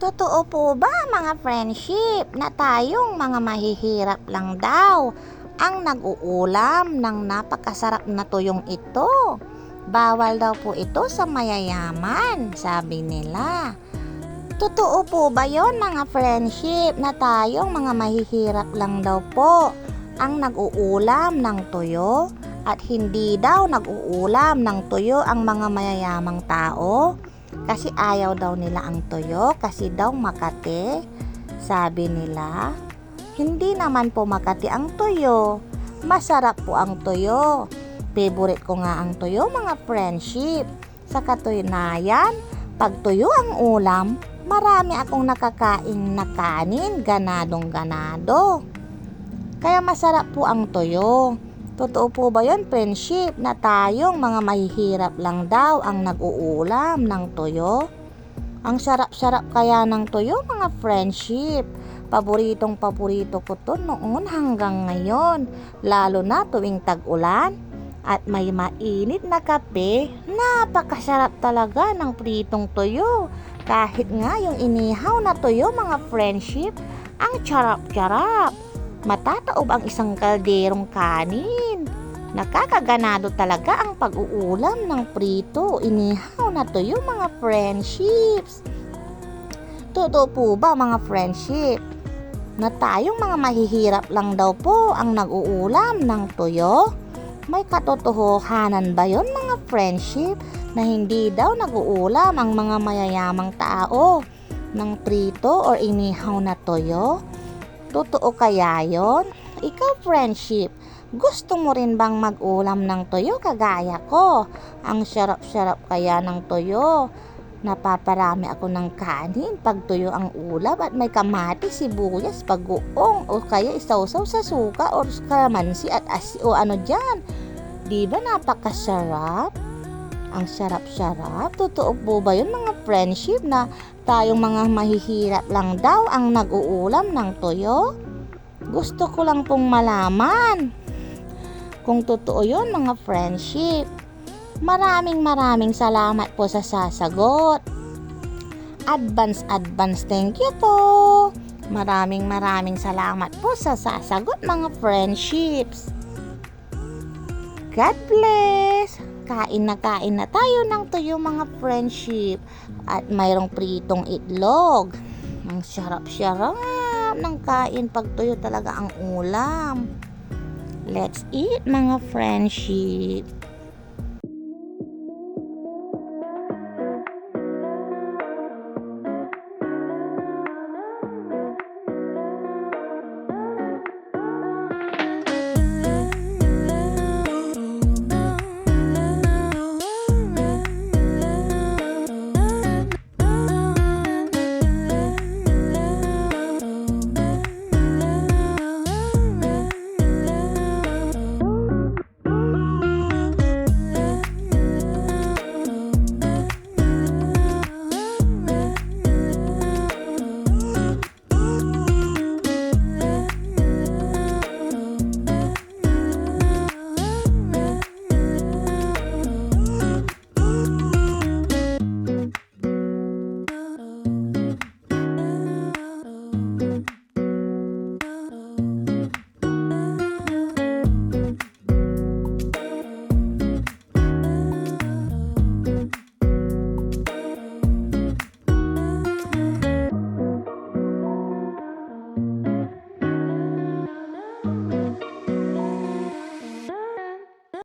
Totoo po ba mga friendship na tayong mga mahihirap lang daw ang nag-uulam ng napakasarap na tuyong ito? Bawal daw po ito sa mayayaman, sabi nila. Totoo po ba yon mga friendship na tayong mga mahihirap lang daw po ang nag-uulam ng tuyo at hindi daw nag-uulam ng tuyo ang mga mayayamang tao? Kasi ayaw daw nila ang tuyo kasi daw makati. Sabi nila, hindi naman po makati ang tuyo. Masarap po ang tuyo. Favorite ko nga ang tuyo mga friendship. Sa katunayan, pag tuyo ang ulam, marami akong nakakain na kanin, ganadong ganado. Kaya masarap po ang tuyo. Totoo po ba yun, friendship, na tayong mga mahihirap lang daw ang nag-uulam ng tuyo? Ang sarap-sarap kaya ng tuyo, mga friendship. Paboritong paborito ko to noon hanggang ngayon, lalo na tuwing tag-ulan. At may mainit na kape, napakasarap talaga ng pritong tuyo. Kahit nga yung inihaw na tuyo, mga friendship, ang charap-charap. Matataob ang isang kalderong kanin. Nakakaganado talaga ang pag-uulam ng prito, inihaw na tuyo mga friendships. Totoo po ba mga friendship? Na tayong mga mahihirap lang daw po ang nag-uulam ng tuyo? May katotohanan ba yon mga friendship na hindi daw nag-uulam ang mga mayayamang tao ng prito or inihaw na toyo? Totoo kaya yon? Ikaw friendship, gusto mo rin bang mag-ulam ng toyo kagaya ko? Ang sarap-sarap kaya ng toyo. Napaparami ako ng kanin pag tuyo ang ulam at may kamati, sibuyas, bagoong o kaya isawsaw sa suka o kalamansi at asi o ano dyan. Di ba napakasarap? Ang sarap-sarap. Totoo po ba yun mga friendship na tayong mga mahihirap lang daw ang nag-uulam ng toyo? Gusto ko lang pong malaman. Kung totoo yun mga friendship. Maraming maraming salamat po sa sasagot. Advance, advance, thank you po. Maraming maraming salamat po sa sasagot mga friendships. God bless! Kain na kain na tayo ng tuyo mga friendship. At mayroong pritong itlog. Ang sarap-sarap ng kain pag tuyo talaga ang ulam. Let's eat mga friendship.